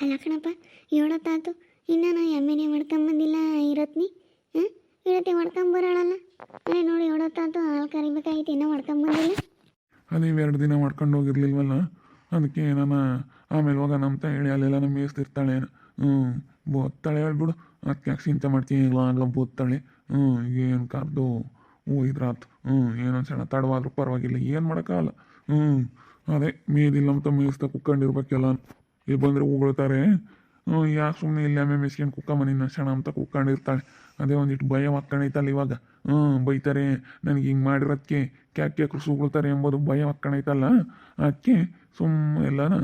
ಅಲ್ಲ ಕಣಪ್ಪ ಹೇಳೋತ್ತಾತು ಇನ್ನೂ ನಾ ಎಮ್ಮೆನೆ ಮಾಡ್ಕೊಂಬಂದಿಲ್ಲ ಇರತ್ನಿ. ಹಾಂ? ಇರತ್ತೆ ಮಾಡ್ಕೊಂಬರೋಳಲ್ಲ ಅದೇ ನೋಡಿ ಹೇಳೋತ್ತಾತು ಹಾಲು ಕರಿಬೇಕಾಗಿತ್ತು, ಇನ್ನೂ ಮಾಡ್ಕೊಂಬಂದಿಲ್ಲ ಅದೇ ಎರಡು ದಿನ ಮಾಡ್ಕೊಂಡು ಹೋಗಿರ್ಲಿಲ್ವಲ್ಲ? ಅದಕ್ಕೆ ನಾನು ಆಮೇಲೆ ಹೋಗೋಣ ಅಂತ ಹೇಳಿ, ಅಲ್ಲೆಲ್ಲ ನಮ್ಮ ಮೇಯಿಸ್ತಿರ್ತಾಳೆ ಹ್ಞೂ ಬೋತ್ತಾಳೆ ಹೇಳ್ಬಿಡು ಅದಕ್ಕೆ ಯಾಕೆ ಚಿಂತೆ ಮಾಡ್ತೀನಿ ಇಲ್ಲ ಆಗಲ್ಲ ಬೋತ್ತಾಳೆ. ಹ್ಞೂ ಏನು ಕರೆದು ಹೋಗಿದ್ರಾತು ಹ್ಞೂ ಏನೊಂದು ಸಣ್ಣ ತಡವಾದ್ರೂ ಪರವಾಗಿಲ್ಲ. ಏನು ಮಾಡೋಕ್ಕಾಗಲ್ಲ. ಹ್ಞೂ ಅದೇ ಮೇದಿಲ್ಲ ಅಂತ ಮೇಯಿಸ್ತಾ ಕುತ್ಕೊಂಡಿರ್ಬೇಕೆಲ್ಲ ಇಲ್ಲಿ ಬಂದರೆ ಉಗುಳ್ತಾರೆ. ಯಾಕೆ ಸುಮ್ಮನೆ ಇಲ್ಲಿ ಆಮೇಲೆ ಮೆಸ್ಕೊಂಡು ಕುಕ್ಕಮ್ಮನಿನ್ನ ಸಣ ಅಂತ ಕುಕ್ಕೊಂಡಿರ್ತಾಳೆ. ಅದೇ ಒಂದಿಟ್ಟು ಭಯ ಹಾಕ್ಕೊಂಡೈತಲ್ಲ ಇವಾಗ. ಹ್ಞೂ ಬೈತಾರೆ. ನನಗೆ ಹಿಂಗೆ ಮಾಡಿರೋದಕ್ಕೆ ಕ್ಯಾಕ್ ಕ್ಯಾಕ್ ಸುಗುಳ್ತಾರೆ ಎಂಬುದು ಭಯ ಹಾಕ್ಕೊಂಡೈತಲ್ಲ ಅದಕ್ಕೆ ಸುಮ್ಮನೆ ಎಲ್ಲನ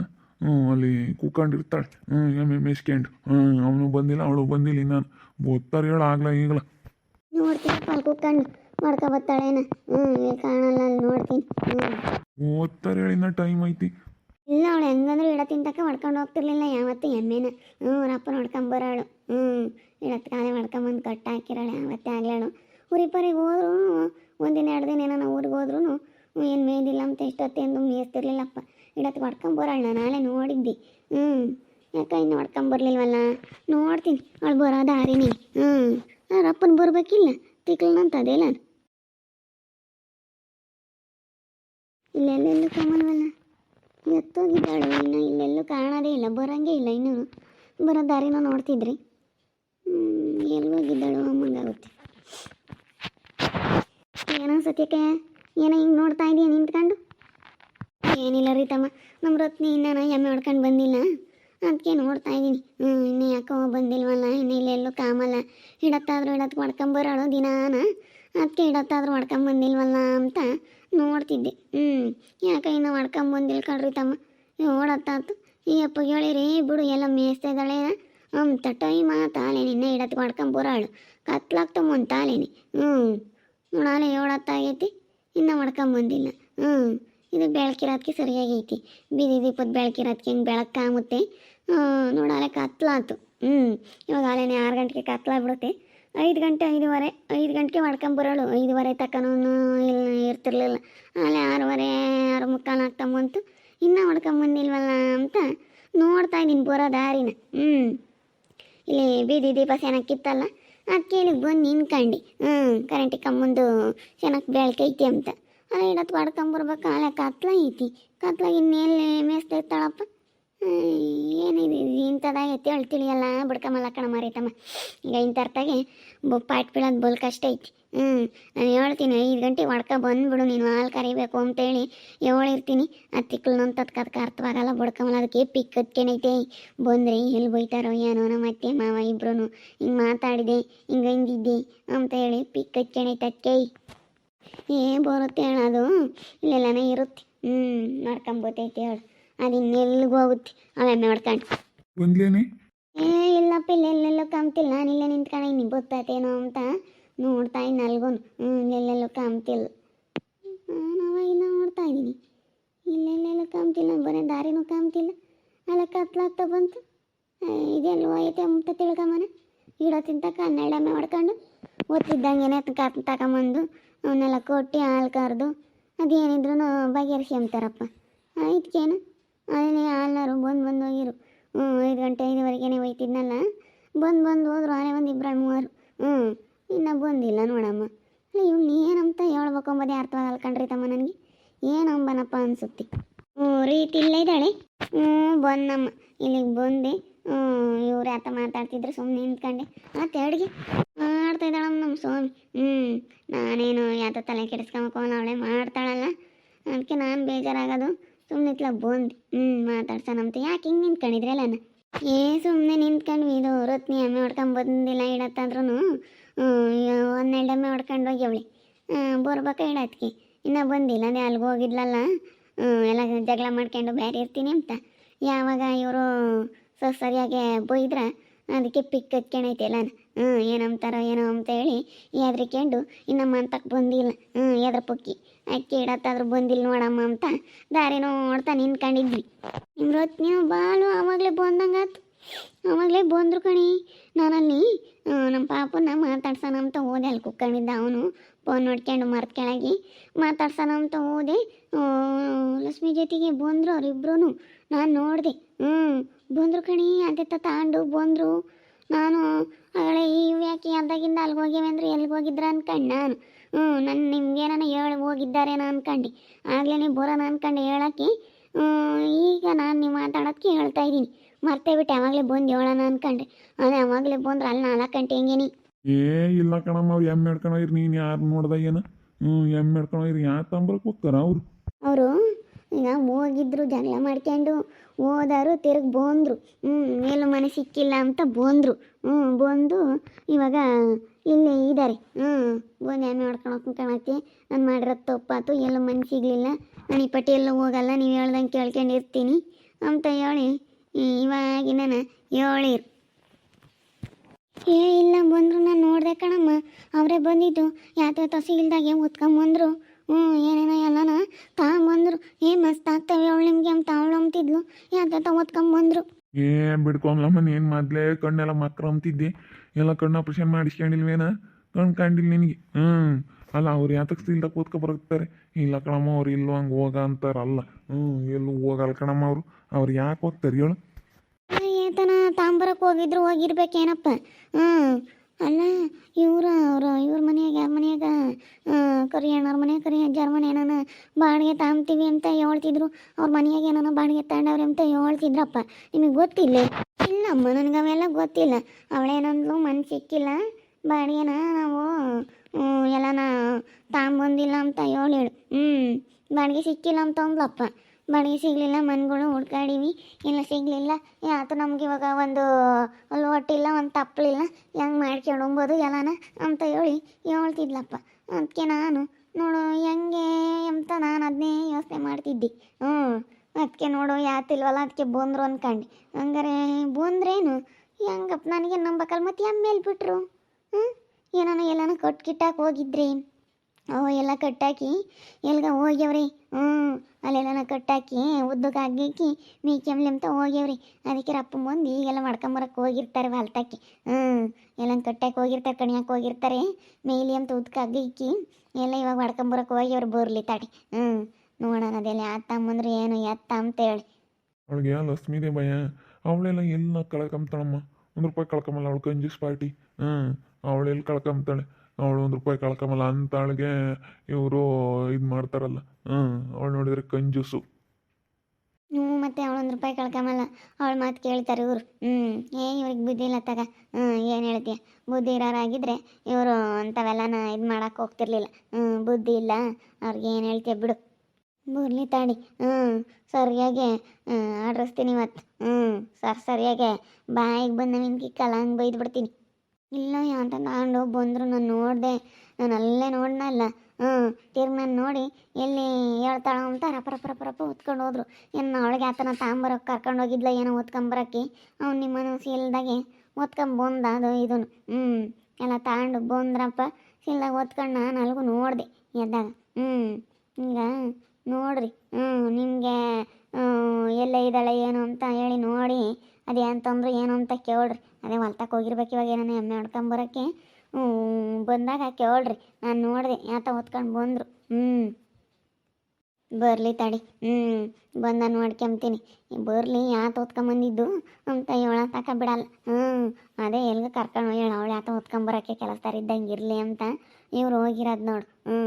ಹ್ಞೂ ಅಲ್ಲಿ ಕೂತ್ಕೊಂಡಿರ್ತಾಳೆ ಹ್ಞೂ ಎಮ್ಮೆ ಮೇಸ್ಕೊಂಡು. ಹ್ಞೂ ಅವನು ಬಂದಿಲ್ಲ ಅವಳು ಬಂದಿಲ್ಲ ನಾನು ಓದ್ತಾರೆ ಹೇಳು ಆಗ್ಲ ಈಗಲ. ಕೂತ್ಕೊಂಡು ಮಾಡ್ಕೊ ಬರ್ತಾಳೇನ? ಹ್ಞೂ ಕಾಣಲ್ಲ ನೋಡ್ತೀನಿ. ಓದ್ತಾರೆ ಹೇಳಿ ಇನ್ನ ಟೈಮ್ ಐತಿ. ಇಲ್ಲ, ಅವಳು ಹೆಂಗಂದ್ರೆ ಇಡ ತಿಂತಕ್ಕ ಮಾಡ್ಕೊಂಡು ಹೋಗ್ತಿರ್ಲಿಲ್ಲ ಯಾವತ್ತು ಎಮ್ಮೆನ. ಹ್ಞೂ ರಪ್ಪನ ನೋಡ್ಕೊಂಬರಾಳು ಹ್ಞೂ ಇಡತ್ ಕಾಲೇ ಮಾಡ್ಕೊಂಬಂದು ಕಟ್ಟ ಹಾಕಿರೋಳು ಯಾವತ್ತೇ ಆಗ್ಲಾಳು ಊರಿಪರಿಗೆ ಹೋದ್ರು, ಒಂದಿನ, ಎರಡು ದಿನ ಏನೋ ಊರಿಗೆ ಹೋದ್ರು ಏನು ಮೇಯ್ದಿಲ್ಲ ಅಂತ ಎಷ್ಟೊತ್ತೇನು ಮೇಯ್ಸ್ತಿರ್ಲಿಲ್ಲಪ್ಪ. ಇಡತ್ ಹೊಡ್ಕೊಂಬರಾಳು ನಾಳೆ ನೋಡಿದ್ದೆ. ಹ್ಞೂ, ಯಾಕೆ ಇನ್ನು ಹೊಡ್ಕೊಂಬರ್ಲಿಲ್ವಲ್ಲ ನೋಡ್ತೀನಿ, ಅವಳು ಬರೋ ದಾರಿನಿ. ಹ್ಞೂ, ಅವ್ರ ಅಪ್ಪನ ಬರ್ಬೇಕಿಲ್ಲ ತಿಕ್ಲಂತ ಅದೇಲ್ಲ ಇಲ್ಲೆಲ್ಲೆಲ್ಲೂ ಕಮಲ್ವಲ್ಲ ಎತ್ತೋಗಿದ್ದಾಳು ಇನ್ನು, ಇಲ್ಲೆಲ್ಲೂ ಕಾಣೋದೇ ಇಲ್ಲ, ಬರೋಂಗೆ ಇಲ್ಲ ಇನ್ನೂ. ಬರೋ ದಾರಿನೂ ನೋಡ್ತಿದ್ರಿ. ಎಲ್ಲೋಗಿದ್ದಾಳು ಅಮ್ಮಂಗಾಗುತ್ತೆ ಏನೋ ಸತ್ಯಕ್ಕೆ, ಏನೋ ಹಿಂಗೆ ನೋಡ್ತಾ ಇದೀಯ ನಿಂತ್ಕೊಂಡು? ಏನಿಲ್ಲ ರೀ ತಮ್ಮ ನಮ್ಮ ರತ್ನಿ ಇನ್ನೂ ಎಮ್ಮೆ ಹೊಡ್ಕೊಂಡು ಬಂದಿಲ್ಲ. ಅದಕ್ಕೆ ನೋಡ್ತಾ ಇದ್ದೀನಿ ಹ್ಞೂ ಇನ್ನೂ ಯಾಕೋ ಬಂದಿಲ್ವಲ್ಲ, ಇನ್ನು ಇಲ್ಲೆಲ್ಲೂ ಕಾಮಲ್ಲ. ಇಡತ್ತಾದ್ರೂ ಇಡತ್ ಮಾಡ್ಕೊಂಬರೋಳು ದಿನಾನ. ಅದಕ್ಕೆ ಇಡತ್ತಾದ್ರೂ ಮಾಡ್ಕೊಂಬಂದಿಲ್ವಲ್ಲ ಅಂತ ನೋಡ್ತಿದ್ದೆ. ಹ್ಞೂ ಯಾಕೆ ಇನ್ನೂ ಮಾಡ್ಕೊಂಬಂದಿಲ್ಲ ಕಣ್ರಿ ತಮ್ಮ? ನೋಡತ್ತಾತು ಈ ಅಪ್ಪ ಹೇಳಿರಿ, ಬಿಡು, ಎಲ್ಲ ಮೇಯಿಸ್ತಾ ಇದ್ದಾಳೆ ಅಂತ ಟೈಮ್ ತಾಳೆ ನಿನ್ನೆ ಇಡತ್ ಮಾಡ್ಕೊಂಬರಾಳು ಕತ್ಲಾಗ್ತಮ್ಮ ತಾಲೇನಿ ಹ್ಞೂ ನೋಡಾಲೆ ಏಳತ್ತಾಗೈತಿ ಇನ್ನೂ ಮಾಡ್ಕೊಂಬಂದಿಲ್ಲ ಹ್ಞೂ ಇದು ಬೆಳಕಿರೋದಕ್ಕೆ ಸರಿಯಾಗೈತಿ. ಬೀದಿ ದೀಪದ ಬೆಳಕಿರೋದಕ್ಕೆ ಹಿಂಗೆ ಬೆಳಕಾಗುತ್ತೆ. ನೋಡಾಲೆ ಕತ್ಲಾತು. ಹ್ಞೂ ಇವಾಗ ಆಲೇನೆ ಆರು ಗಂಟೆಗೆ ಕತ್ಲಾಗ್ಬಿಡುತ್ತೆ. ಐದು ಗಂಟೆ, ಐದುವರೆ, ಐದು ಗಂಟೆಗೆ ಮಾಡ್ಕೊಂಬರೋಳು ಐದುವರೆ ತಕ್ಕನೂ ಇಲ್ಲ ಇರ್ತಿರ್ಲಿಲ್ಲ. ಆಮೇಲೆ ಆರೂವರೆ, ಆರು ಮುಕ್ಕಾಲು ಆಗ್ತಮ್ಮಂತು ಇನ್ನೂ ಮಾಡ್ಕೊಂಬಂದಿಲ್ವಲ್ಲ ಅಂತ ನೋಡ್ತಾ ಇದ್ದೀನಿ ಬರೋ ದಾರಿನ. ಹ್ಞೂ ಇಲ್ಲಿ ಬೀದಿ ದೀಪ ಚೆನ್ನಾಗಿತ್ತಲ್ಲ ಅದಕ್ಕೆ ಇಲ್ಲಿಗೆ ಬಂದು ನಿನ್ಕಂಡು ಹ್ಞೂ ಕರೆಂಟಿಗೆ ಕಮ್ಮಂದು ಚೆನ್ನಾಗಿ ಬೆಳಕೈತಿ ಅಂತ. ಅಲ್ಲ ಇಡತ್ತು ಮಾಡ್ಕೊಂಬರ್ಬೇಕು ಆಲೆ ಕತ್ಲ ಐತಿ. ಕತ್ಲಾಗ ಇನ್ನೆಲ್ಲಿ ಮೇಸ್ತೈತಾಳಪ್ಪ ಏನಿದೆ ಇಂಥದಾಗೈತಿ ಹೇಳಿ ತಿಳಿಯಲ್ಲ ಬಿಡ್ಕೊಂಬಲ್ಲ ಕಣ ಮಾರೈತಮ್ಮ. ಈಗ ಇಂಥರ್ತಾಗೆ ಬೊ ಪಾಟ್ ಬೀಳೋದು ಬಲ್ ಕಷ್ಟ ಐತಿ. ಹ್ಞೂ ನಾನು ಹೇಳ್ತೀನಿ, ಐದು ಗಂಟೆ ಒಡ್ಕ ಬಂದುಬಿಡು, ನೀನು ಹಾಲು ಕರಿಬೇಕು ಅಂತೇಳಿ ಹೇಳಿರ್ತೀನಿ ಆ ತಿಕ್ಕಲು ಅಂತದ್ಕೆ ಅದಕ್ಕೆ ಅರ್ಥವಾಗಲ್ಲ ಬಡ್ಕೊಂಬಲ್ಲ ಅದಕ್ಕೆ ಪಿಕ್ ಹತ್ಕೊಂಡೈತೆ ಬಂದರೆ ಎಲ್ಲಿ ಬೈತಾರೋ ಏನೋ ನಮ್ಮ ಅತ್ತೆ, ಮಾವ ಇಬ್ರು ಹಿಂಗೆ ಮಾತಾಡಿದೆ, ಹಿಂಗೆ ಹಿಂಗಿದ್ದೆ ಅಂತ ಹೇಳಿ ಪಿಕ್ ಹತ್ಕೊಂಡೈತೆ ಅದಕ್ಕೆ ಏ, ಬರುತ್ತೆ ಹೇಳೋದು ಇಲ್ಲೆಲ್ಲನೇ ಇರುತ್ತೆ. ಹ್ಞೂ ನೋಡ್ಕೊಂಬೋತೈತೆ ಹೇಳು. ಅದು ಇನ್ನೆಲ್ಲಿಗೂ ಹೋಗುತ್ತೆ. ಅವೆಮ್ಮೆ ಮಾಡ್ಕೊಂಡು ಬಂದ್ಲೇನೆ ಏ ಇಲ್ಲಪ್ಪ ಇಲ್ಲ ಎಲ್ಲೆಲ್ಲೋ ಕಮ್ತಿಲ್ಲ ನಾನು ಇಲ್ಲೇ ನಿಂತ್ಕೊಂಡು ಗೊತ್ತಾತೇನೋ ಅಂತ ನೋಡ್ತಾ ಇದ್ದೀನಿ ಅಲ್ಗೂ ಹ್ಞೂ ಎಲ್ಲೆಲ್ಲೋ ಕಮ್ತಿಲ್ಲ ನಾನು ಅವಾಗಿಂದ ನೋಡ್ತಾ ಇದ್ದೀನಿ. ಇಲ್ಲೆಲ್ಲೆಲ್ಲೋ ಕಮ್ತಿಲ್ಲ ಬರೀ ದಾರಿನೂ ಕಮ್ತಿಲ್ಲ ಅಲ್ಲ ಕತ್ಲಾಗ್ತಾ ಬಂತು. ಇದೆಲ್ಲ ಐತೆ ಅಂತ ತಿಳ್ಕೊಂಬನ. ಇಡ ತಿಂತಕ್ಕ ಹನ್ನೆರಡಮ್ಮೆ ಹೊಡ್ಕೊಂಡು ಓದ್ತಿದ್ದಂಗೆ ಕತ್ ತಗೊಂಬಂದು ಅವನ್ನೆಲ್ಲ ಕೊಟ್ಟು ಹಾಲು ಕರೆದು ಅದೇನಿದ್ರು ಬಗೆಹರಿಸಿ ಅಂತಾರಪ್ಪ ಆಯ್ತೇನು ಅಲ್ಲಿ ಹಾಲ್ನಾರು ಬಂದು ಬಂದು ಹೋಗಿರು. ಹ್ಞೂ ಐದು ಗಂಟೆ, ಐದುವರೆಗೇನೆ ಒಯ್ತಿದ್ನಲ್ಲ ಬಂದು ಬಂದು ಹೋದ್ರು, ಆನೆ ಒಂದು ಇಬ್ಬರು ಮೂವರು. ಹ್ಞೂ ಇನ್ನೂ ಬಂದಿಲ್ಲ ನೋಡಮ್ಮ. ಅಲ್ಲ, ಇವ್ನು ಏನಂತ ಹೇಳ್ಬೇಕಂಬದೇ ಅರ್ಥವಾಗಲ್ಲ ಕಣ್ರಿ ತಮ್ಮ ನನಗೆ. ಏನಂಬನಪ್ಪ ಅನ್ಸುತ್ತೆ. ಹ್ಞೂ ರೀತಿ ಇಲ್ಲೇ ಇದ್ದಾಳೆ. ಹ್ಞೂ ಬಂದಮ್ಮ ಇಲ್ಲಿಗೆ ಬಂದೆ. ಹ್ಞೂ ಇವ್ರು ಯಾತ ಮಾತಾಡ್ತಿದ್ರು ಸುಮ್ಮನೆ ನಿಂತ್ಕೊಂಡೆ. ಮತ್ತೆ ಅಡುಗೆ? ಮಾಡ್ತಾ ಇದ್ದಾಳಮ್ಮ ನಮ್ಮ ಸ್ವಾಮಿ. ಹ್ಞೂ ನಾನೇನು ಯಾತ ತಲೆ ಕೆಡಿಸ್ಕೊಂಬಲ್ಲ ಅವಳೆ ಮಾಡ್ತಾಳಲ್ಲ. ಅದಕ್ಕೆ ನಾನು ಬೇಜಾರಾಗೋದು. ಸುಮ್ಮನೆ ಬಂದು ಹ್ಞೂ ಮಾತಾಡ್ಸೋಣಂತ ಯಾಕೆ ಹಿಂಗೆ ನಿಂತ್ಕೊಂಡಿದ್ರಲ್ಲ ನಾನು ಏ ಸುಮ್ಮನೆ ನಿಂತ್ಕೊಂಡ್ವಿ. ಇದು ರತ್ನಿ ಎಮ್ಮೆ ಹೊಡ್ಕೊಂಡು ಬಂದಿಲ್ಲ ಇಡತ್ತಂದ್ರೂ ಹನ್ನೆರಡು ಎಮ್ಮೆ ಹೊಡ್ಕೊಂಡು ಹೋಗ್ಯವಳಿ. ಬರ್ಬೇಕ ಇಡತ್ಕಿ ಇನ್ನೂ ಬಂದಿಲ್ಲ, ಅದೇ ಅಲ್ಲಿಗೆ ಹೋಗಿದ್ಲಲ್ಲ. ಎಲ್ಲ ಜಗಳ ಮಾಡ್ಕೊಂಡು ಬೇರೆ ಇರ್ತೀನಿ ಅಂತ. ಯಾವಾಗ ಇವರು ಸೊ ಸರಿಯಾಗಿ ಬೈದ್ರೆ ಅದಕ್ಕೆ ಪಿಕ್ ಹತ್ಕೊಂಡೈತೆ ಎಲ್ಲ ಹ್ಞೂ ಏನಂತಾರೋ ಏನೋ ಅಂತ ಹೇಳಿ ಹೆದ್ರಿಕೊಂಡು ಇನ್ನು ಮಂತಕ್ಕೆ ಬಂದಿಲ್ಲ. ಹ್ಞೂ ಎದ್ರ ಪಕ್ಕಿ. ಅಕ್ಕಿ ಬಂದಿಲ್ಲ ನೋಡಮ್ಮ ಅಂತ ದಾರಿ ನೋಡ್ತಾ ನಿಂತ್ಕೊಂಡಿದ್ವಿ. ನಿಮ್ಮ ನೀವು ಬಾಳು ಆವಾಗಲೇ ಬಂದಂಗಾತು ಆವಾಗಲೇ ಬಂದ್ರು ಕಣಿ. ನಾನಲ್ಲಿ ನಮ್ಮ ಪಾಪನ ಮಾತಾಡ್ಸೋಣ ಅಂತ ಹೋದೆ. ಅಲ್ಲಿ ಕುತ್ಕೊಂಡಿದ್ದ ಅವನು ಫೋನ್ ನೋಡ್ಕೊಂಡು ಮರ್ತ್ ಕೆಳಗೆ. ಮಾತಾಡ್ಸೋಣ ಅಂತ ಹೋದೆ. ಲಕ್ಷ್ಮಿ ಜೊತೆಗೆ ಬಂದರು ಅವರಿಬ್ರು ನಾನು ನೋಡಿದೆ ಹ್ಞೂ ಬಂದರು ಕಣಿ. ಅದೇ ತಾಂಡು ಬಂದರು. ನಾನು, ಅವಳೆ ಇವು ಯಾಕೆ ಅದಾಗಿಂದ ಅಲ್ಲಿಗೆ ಹೋಗ್ಯಾವೆ ಅಂದರೆ ಎಲ್ಲಿಗೆ ಹೋಗಿದ್ರ ಅನ್ಕಂಡು ನಾನು. ಹ್ಞೂ ನನ್ನ ನಿಮ್ಗೇನ ಹೇಳಿ ಹೋಗಿದ್ದಾರೇನೋ ಅನ್ಕಂಡು. ಆಗ್ಲೇ ಬರೋಣ ಅನ್ಕಂಡು ಹೇಳಕ್ಕೆ. ಈಗ ನಾನು ನೀವು ಮಾತಾಡೋದಕ್ಕೆ ಹೇಳ್ತಾ ಇದ್ದೀನಿ. ಮರ್ತೇ ಬಿಟ್ಟು ಯಾವಾಗಲೇ ಬಂದು ಹೇಳೋಣ ಅನ್ಕಂಡೆ. ಅದೇ ಯಾವಾಗಲೇ ಬಂದ್ರೆ ಅಲ್ಲಿ ನಾಲ್ಕು ಗಂಟೆ ಹೆಂಗೇನಿ ಏ ಇಲ್ಲ ಕಣಮ್ಮ ಅವ್ರು ಎಮ್ಮೆ ಹಿಡ್ಕೊಂಡೋಯ್ರು ನೀನು ಯಾರು ನೋಡ್ದ ಏನು? ಹ್ಞೂ ಎಮ್ಮೆ ಹಿಡ್ಕೊಂಡೋಯ್ರು ಯಾ ತಂಬ್ರಕ್ಕೆ ಹೋಗ್ತಾರ ಅವರು? ಅವರು ಈಗ ಹೋಗಿದ್ರು ಜಗಳ ಮಾಡ್ಕೊಂಡು ಹೋದರು ತಿರುಗಿ ಬಂದರು. ಹ್ಞೂ ಎಲ್ಲೂ ಮನೆ ಸಿಕ್ಕಿಲ್ಲ ಅಂತ ಬಂದರು. ಹ್ಞೂ ಬಂದು ಇವಾಗ ಇಲ್ಲೇ ಇದ್ದಾರೆ ಹ್ಞೂ ಎಮ್ಮೆ ಹೊಡ್ಕೊಂಡು ಹೋಗ್ಕೊಂಡೈತಿ ನಾನು ಮಾಡಿರೋದು ತಪ್ಪಾತು ಎಲ್ಲೂ ಮನ್ಸು ಸಿಗಲಿಲ್ಲ. ನಾನು ಈ ಪಟ್ಟಿ ಎಲ್ಲ ಹೋಗಲ್ಲ ನೀವು ಹೇಳ್ದಂಗೆ ಕೇಳ್ಕೊಂಡಿರ್ತೀನಿ. ಅಂತ ಹೇಳಿ ಇವಾಗಿನ ಹೇಳಿರು. ಏ ಇಲ್ಲ ಬಂದರು ನಾನು ನೋಡಿದೆ ಕಣಮ್ಮ. ಅವರೇ ಬಂದಿದ್ದು ಯಾತ ಸಿಗಿಲ್ದಾಗೆ ಬಂದ್ರು. ಹ್ಞೂ ಏನೇನೋ ಎಲ್ಲನ ತಗೊಂಬಂದ್ರು. ಏ ಮಸ್ತ್ ಆಗ್ತವೆ ಅವಳು ನಿಮಗೆ ಅಂತ ಅವಳು ಅಂತಿದ್ಲು ಯಾತ ಓದ್ಕೊಂಬಂದ್ರು ಏ ಬಿಡ್ಕೊಂಬ್ಲಮ್ಮ ನೀನು ಮೊದಲೇ ಕಣ್ಣೆಲ್ಲ ಮಕ್ರ ಎಲ್ಲ ಕಣ್ಣು ಆಪ್ರೇಷನ್ ಮಾಡಿಸ್ಕೊಂಡಿಲ್ವೇನ? ಕಣ್ಣು ಕಂಡಿಲ್ ನಿನಗೆ. ಹ್ಞೂ ಅಲ್ಲ, ಅವ್ರು ಯಾತಕ್ಕೆ ಸ್ಟಿಲ್ದಾಗ ಕೂತ್ಕೊ ಬರ್ತಾರೆ ಇಲ್ಲ ಕಣಮ್ಮ, ಅವ್ರು ಇಲ್ಲೋ ಹಂಗೆ ಹೋಗ ಅಂತಾರಲ್ಲ. ಹ್ಞೂ ಎಲ್ಲೂ ಹೋಗಲ್ಲ ಕಣಮ್ಮ ಅವರು. ಅವ್ರು ಯಾಕೆ ಹೋಗ್ತಾರೆ ಹೇಳು? ಏತನ ತಾಂಬರಕ್ಕೆ ಹೋಗಿದ್ರು, ಹೋಗಿರ್ಬೇಕೇನಪ್ಪ. ಹ್ಞೂ ಅಲ್ಲ, ಇವ್ರ, ಅವ್ರ, ಇವ್ರ ಮನೆಯಾಗ, ಯಾರ ಮನೆಯಾಗ ಕರಿ ಅಣ್ಣವ್ರ ಮನೆಯಾಗ ಕರಿ ಅಜ್ಜಾರ ಮನೆ ಏನಾನ ಬಾಡಿಗೆ ತಾಂಬ್ತೀವಿ ಅಂತ ಹೇಳ್ತಿದ್ರು, ಅವ್ರ ಮನೆಯಾಗ ಏನಾನ ಬಾಡಿಗೆ ತಾಂಡವ್ರಿ ಅಂತ ಹೇಳ್ತಿದ್ರಪ್ಪ. ನಿಮಗೆ ಗೊತ್ತಿಲ್ಲ? ಇಲ್ಲಮ್ಮ, ನನಗೆ ಅವೆಲ್ಲ ಗೊತ್ತಿಲ್ಲ. ಅವಳೇನಂದ್ಲು, ಮನ್ಸು ಸಿಕ್ಕಿಲ್ಲ, ಬಾಡಿಗೆನ ನಾವು ಎಲ್ಲಾನ ತಾಂಬಂದಿಲ್ಲ ಅಂತ ಹೇಳಿಳು ಹ್ಞೂ ಬಾಡಿಗೆ ಸಿಕ್ಕಿಲ್ಲ ಅಂತ ಅಂದ್ಲಪ್ಪ. ಬಾಡಿಗೆ ಸಿಗಲಿಲ್ಲ ಮನೆಗಳು ಹುಡ್ಕಾಡೀವಿ. ಎಲ್ಲ ಸಿಗಲಿಲ್ಲ. ಯಾತು ನಮ್ಗೆ ಇವಾಗ ಒಂದು ಲೋಟಿಲ್ಲ ಒಂದು ತಪ್ಪಲಿಲ್ಲ ಹೆಂಗೆ ಮಾಡ್ಕೊಂಡು ಉಣ್ಬೋದು ಎಲ್ಲನ? ಅಂತ ಹೇಳಿ ಹೇಳ್ತಿದ್ಲಪ್ಪ. ಅದಕ್ಕೆ ನಾನು, ನೋಡು, ಹೆಂಗೆ ಅಂತ ನಾನು ಅದನ್ನೇ ಯೋಚನೆ ಮಾಡ್ತಿದ್ದೆ. ಹ್ಞೂ ಅದಕ್ಕೆ ನೋಡು, ಯಾತಿಲ್ವಲ್ಲ ಅದಕ್ಕೆ ಬಂದರು ಅಂದ್ಕೊಂಡು ಹಂಗಾರೆ ಬಂದ್ರೇನು? ಹೆಂಗಪ್ಪ ನನಗೆ ನಂಬಕಲ್ಲ ಮತ್ತು ಎಂ ಮೇಲೆ ಬಿಟ್ರು? ಹ್ಞೂ ಏನಾನ ಎಲ್ಲಾನ ಕೊಟ್ಟು ಕಿಟ್ಟಾಕೆ ಹೋಗಿದ್ರಿ ಅವು ಎಲ್ಲ ಕಟ್ಟಾಕಿ? ಎಲ್ಗ ಹೋಗ್ಯವ್ರಿ? ಹ್ಞೂ ಅಲ್ಲೆಲ್ಲನ ಕಟ್ಟಾಕಿ ಉದ್ದಕ್ಕೆ ಹಾಕಿ ಮೀಕೆಮ್ಲಿ ಅಂತ ಹೋಗ್ಯವ್ರಿ. ಅದಕ್ಕೆ ರಪ್ಪ ಮಂದಿ ಈಗೆಲ್ಲ ಮಾಡ್ಕೊಂಬರಕ್ಕೆ ಹೋಗಿರ್ತಾರೆ ಹೊಲ್ತಾಕಿ ಹ್ಞೂ ಎಲ್ಲ ಕಟ್ಟಾಕಿ ಹೋಗಿರ್ತಾರೆ, ಕಣಿಯಾಕೆ ಹೋಗಿರ್ತಾರೆ. ಮೇಲಿ ಅಂತ ಉದ್ಕ ಹಾಕಿ ಎಲ್ಲ ಇವಾಗ ಮಾಡ್ಕೊಂಬರಕ್ಕೆ ಹೋಗ್ಯವ್ರು ಬೋರ್ಲಿ ತಾಡಿ. ಹ್ಞೂ ನೋಡೋಣ ಅದೆಲ್ಲ ಅಂದ್ರೆ ಏನು ಎತ್ತ ಅಂತ ಹೇಳಿ ಅವಳಿಗೆ ಲಕ್ಷ್ಮೀದೇ ಭಯ? ಅವಳೆಲ್ಲ ಎಲ್ಲ ಕಳ್ಕೊಂತಾಳಮ್ಮ. ಒಂದು ರೂಪಾಯಿ ಕಳ್ಕೊಂಬಲ್ಲ ಅವಳು ಕಂಜೂಸ್ ಪಾರ್ಟಿ ಹ್ಞೂ ಅವಳೆಲ್ಲಿ ಕಳ್ಕೊಂತಾಳೆ. ಅವಳು ಒಂದು ರೂಪಾಯಿ ಕಳ್ಕೊಂಬಲ್ಲ ಅಂತಾಳಿಗೆ ಇವರು ಇದು ಮಾಡ್ತಾರಲ್ಲ. ಹ್ಞೂ ಅವಳು ನೋಡಿದ್ರೆ ಕಂಜೂಸು. ಹ್ಞೂ ಮತ್ತೆ ಅವಳು ಒಂದು ರೂಪಾಯಿ ಕಳ್ಕೊಂಬಲ್ಲ ಅವಳ ಮಾತು ಕೇಳ್ತಾರೆ ಇವರು. ಹ್ಞೂ ಏ, ಇವ್ರಿಗೆ ಬುದ್ಧಿ ಇಲ್ಲ ತಗ. ಹ್ಞೂ ಏನು ಹೇಳ್ತೀಯ? ಬುದ್ಧಿ ಇರೋರಾಗಿದ್ರೆ ಇವರು ಅಂಥವೆಲ್ಲನ ಇದು ಮಾಡಕ್ಕೆ ಹೋಗ್ತಿರ್ಲಿಲ್ಲ. ಹ್ಞೂ ಬುದ್ಧಿ ಇಲ್ಲ. ಅವ್ರಿಗೆ ಏನು ಹೇಳ್ತೀಯ ಬಿಡು. ಬುರ್ಲಿ ತಾಡಿ ಹ್ಞೂ ಸರಿಯಾಗಿ ಆಡ್ರಿಸ್ತೀನಿ ಇವತ್ತು ಹ್ಞೂ ಸರ್ ಸರಿಯಾಗಿ ಬಾಯಿಗೆ ಬಂದ ಮಿನ್ಕಿಕ್ಕಲ್ಲ ಹಂಗೆ ಬೈದು ಬಿಡ್ತೀನಿ ಇಲ್ಲ ಅಂತ ತಗೊಂಡು ಬಂದರು ನಾನು ನೋಡಿದೆ. ನಾನು ಅಲ್ಲೇ ನೋಡ್ನಲ್ಲ ಹ್ಞೂ ತಿರ್ಗಿ ನೋಡಿ ಎಲ್ಲಿ ಹೇಳ್ತಾಳ ಅಂತ ರಪ್ಪ ರಪ್ಪ ರಪ್ಪ ರಪ್ಪ ಹೊತ್ಕೊಂಡು ಹೋದ್ರು. ಏನು ಅವಳಿಗೆ ಆತನ ತಾಂಬರಕ್ಕೆ ಕರ್ಕೊಂಡು ಹೋಗಿದ್ಲ ಏನೋ ಹೊತ್ಕೊಂಬರಕ್ಕೆ? ಅವ್ನು ನಿಮ್ಮ ಮನಸ್ಸು ಇಲ್ದಾಗೆ ಹೊತ್ಕೊಂಬಂದ ಅದು ಇದನ್ನು ಹ್ಞೂ, ಎಲ್ಲ ತಗೊಂಡು ಬಂದ್ರಪ್ಪ. ಸಿಲ್ದಾಗ ಹೊತ್ಕೊಂಡು ನಾನು ಅಲ್ಗೂ ನೋಡಿದೆ ಎದ್ದಾಗ. ಹ್ಞೂ, ಈಗ ನೋಡ್ರಿ. ಹ್ಞೂ, ನಿಮಗೆ ಎಲ್ಲ ಇದ್ದಾಳೆ ಏನು ಅಂತ ಹೇಳಿ ನೋಡಿ. ಅದೇ ಅಂತಂದ್ರೆ ಏನು ಅಂತ ಕೇಳ್ರಿ. ಅದೇ ಹೊಲ್ತಕ್ಕೆ ಹೋಗಿರ್ಬೇಕು ಇವಾಗ ಏನಾನ ಎಮ್ಮೆ ಹೊಡ್ಕೊಂಬರಕ್ಕೆ ಹ್ಞೂ ಬಂದಾಗ ಕೇಳ್ರಿ ನಾನು ನೋಡಿದೆ, ಯಾತ ಹೊತ್ಕೊಂಡು ಬಂದರು. ಹ್ಞೂ ಬರಲಿ ತಡಿ. ಹ್ಞೂ ಬಂದ ನೋಡ್ಕೊಂತೀನಿ ಬರಲಿ, ಯಾತ ಹೊತ್ಕೊಂಬಂದಿದ್ದು ಅಂತ ಹೇಳತ್ತಾಕ ತಕ ಬಿಡಲ್ಲ. ಹ್ಞೂ ಅದೇ ಎಲ್ಗ ಕರ್ಕೊಂಡು ಹೇಳ ಅವಳು ಯಾತ ಹೊತ್ಕೊಂಬರಕ್ಕೆ ಕೆಲಸದಾರ ಇದ್ದಂಗೆ ಇರಲಿ ಅಂತ. ಇವ್ರು ಹೋಗಿರೋದು ನೋಡು. ಹ್ಞೂ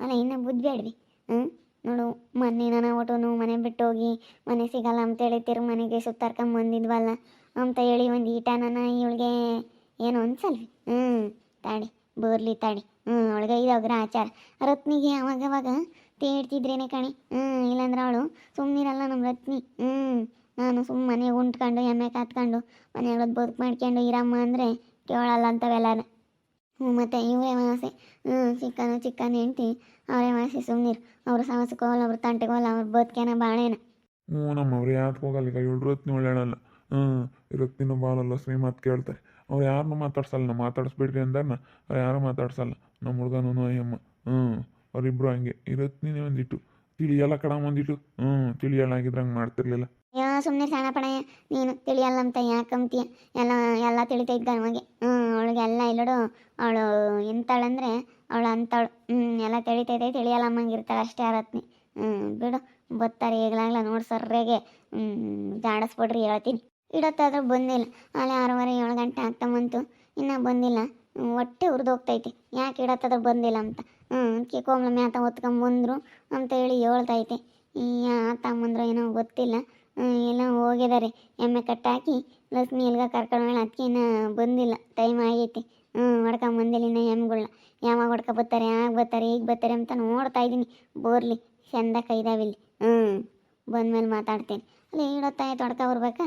ಅಲ್ಲ ಇನ್ನೂ ಬುದ್ಧಿ ಬೇಡ್ರಿ ಹ್ಞೂ ನೋಡು, ಮೊನ್ನೆ ನಾನು ಒಟ್ಟು ಮನೆ ಬಿಟ್ಟು ಹೋಗಿ ಮನೆ ಸಿಗಲ್ಲ ಅಂತೇಳಿ ತಿರು ಮನೆಗೆ ಸುತ್ತಾರ್ಕೊಂಬಂದಿದ್ವಲ್ಲ ಅಂತ ಹೇಳಿ ಒಂದು ಈಟ ನನ್ನ ಇವಳಿಗೆ ಏನು ಅನ್ಸಲ್ವಿ ಹ್ಞೂ ತಾಡಿ ಬರ್ಲಿ ತಾಡಿ ಹ್ಞೂ ಅವಳಿಗೆ ಇದಾಗ್ರ ಆಚಾರ ರತ್ನಿಗೆ ಅವಾಗ ಅವಾಗ ತೇಡ್ತಿದ್ರೇನೆ ಕಣಿ. ಹ್ಞೂ ಇಲ್ಲಾಂದ್ರೆ ಅವಳು ಸುಮ್ಮನಿರಲ್ಲ ನಮ್ಮ ರತ್ನಿ. ಹ್ಞೂ ನಾನು ಸುಮ್ಮನೆ ಉಂಟ್ಕೊಂಡು, ಎಮ್ಮೆ ಕಾತ್ಕೊಂಡು, ಮನೆಯೊಳಗೆ ಬದುಕು ಮಾಡ್ಕೊಂಡು ಇರಮ್ಮ ಅಂದರೆ ಕೇಳಲ್ಲ ಅಂತವೆಲ್ಲ ಹ್ಞೂ ಮತ್ತು ಇವರೇ ಮಾಸೆ. ಹ್ಞೂ ಚಿಕ್ಕನ ಚಿಕ್ಕನ ಹೆಂಡ್ತಿ, ಅವರೇ ಮಾಸೆ ಸುಮ್ಮನಿರು ಅವ್ರ ಸಾಹಸಕ್ಕೆ ಹೋಗಲ್ಲ ಅವ್ರ ತಂಟೆಗೆ ಹೋಗಲ್ಲ ಅವ್ರ ಬದುಕೇನ ಬಾಳೇನ ಹ್ಞೂ ನಮ್ಮವ್ರು ಯಾಕೆ ಹೋಗಲ್ಲ? ಈಗ ಇವಳು ರತ್ನಿ ಒಳ್ಳೆಯಲ್ಲ ಹ್ಞೂ ರತ್ನಿನ ಬಾಳಲ್ಲ ಶ್ರೀ ಮಾತು ಕೇಳ್ತಾರೆ. ಅವ್ರು ಯಾರನ್ನೂ ಮಾತಾಡ್ಸಲ್ಲ, ನಾ ಮಾತಾಡಿಸ್ಬಿಡ್ರಿ ಅಂದಾರ ಅವ್ರು ಯಾರೂ ಮಾತಾಡ್ಸಲ್ಲ. ನಮ್ಮ ಹುಡುಗನೂ ಅಯ್ಯಮ್ಮ ಹ್ಞೂ ಅವರಿಬ್ರು ಹಂಗೆ. ಈ ರತ್ನಿನೇ ಒಂದಿಟ್ಟು. ತಿಳಿಯಲ್ಲ ಕಡ ಒಂದಿಟ್ಟು. ಹ್ಞೂ ತಿಳಿಯಲ್ಲ ಆಗಿದ್ರೆ ಹಂಗೆ ಮಾಡ್ತಿರ್ಲಿಲ್ಲ. ಯಾ ಸುಮ್ಮನೆ ಸಣ್ಣ ಪಣಯ್ಯ ನೀನು ತಿಳಿಯಲ್ಲ ಅಂತ ಯಾಕಂತೀಯ ಎಲ್ಲ ಎಲ್ಲ ತಿಳಿತೈತೆ ನಮಗೆ ಹ್ಞೂ ಅವಳಿಗೆ ಎಲ್ಲ ಇಲ್ಲಡು, ಅವಳು ಎಂತಾಳಂದ್ರೆ ಅವಳು ಅಂತಾಳು. ಹ್ಞೂ ಎಲ್ಲ ತಿಳಿತೈತೆ ತಿಳಿಯಲ್ಲ ಅಮ್ಮಂಗಿರ್ತಾಳೆ ಅಷ್ಟೇ ಆರತ್ನಿ ಹ್ಞೂ ಬಿಡು. ಬತ್ತಾರೆ, ಈಗಲಾಗ್ಲ ನೋಡಿ ಸರ್ರೆಗೆ. ಜಾಡಿಸ್ಬಿಡ್ರಿ, ಹೇಳ್ತೀನಿ. ಇಡತ್ತಾದ್ರೂ ಬಂದಿಲ್ಲ. ಅಲ್ಲಿ ಆರೂವರೆ, ಏಳು ಗಂಟೆ ಆಗ್ತಾ ಬಂತು. ಇನ್ನೂ ಬಂದಿಲ್ಲ. ಒಟ್ಟೆ ಹೊಟ್ಟೆ ಉರಿದು ಹೋಗ್ತೈತಿ ಯಾಕೆ ಇಡತ್ತಾದ್ರೂ ಬಂದಿಲ್ಲ ಅಂತ. ಹ್ಞೂ ಅದಕ್ಕೆ ಮ್ಯಾತ ಹೊತ್ಕೊಂಬಂದ್ರು ಅಂತ ಹೇಳಿ ಹೇಳ್ತೈತೆ. ಯಾ ತಮ್ಮಂದ್ರು ಏನೋ ಗೊತ್ತಿಲ್ಲ. ಎಲ್ಲ ಹೋಗಿದ್ದಾರೆ ಎಮ್ಮೆ ಕಟ್ಟಾಕಿ ಲಕ್ಷ್ಮಿ ಎಲ್ಗ ಕರ್ಕೊಂಡು ಅದಕ್ಕೆ ಇನ್ನೂ ಬಂದಿಲ್ಲ. ಟೈಮ್ ಆಗೈತಿ. ಹ್ಞೂ ಹೊಡ್ಕೊಂಬಂದಿಲ್ಲ ಇನ್ನು ಎಮ್ಗಳನ್ನ ಯಾವಾಗ ಹೊಡ್ಕೊ ಬರ್ತಾರೆ ಯಾಕೆ ಬರ್ತಾರೆ ಈಗ ಬರ್ತಾರೆ ಅಂತ ನೋಡ್ತಾ ಇದ್ದೀನಿ. ಬೋರ್ಲಿ, ಚಂದ ಕೈದಾವಿಲ್ಲಿ. ಹ್ಞೂ ಬಂದ್ಮೇಲೆ ಮಾತಾಡ್ತೀನಿ. ಅಲ್ಲಿ ಇಡತ್ತಾಯ್ತು, ಹೊಡ್ಕೊ ಬರ್ಬೇಕಾ?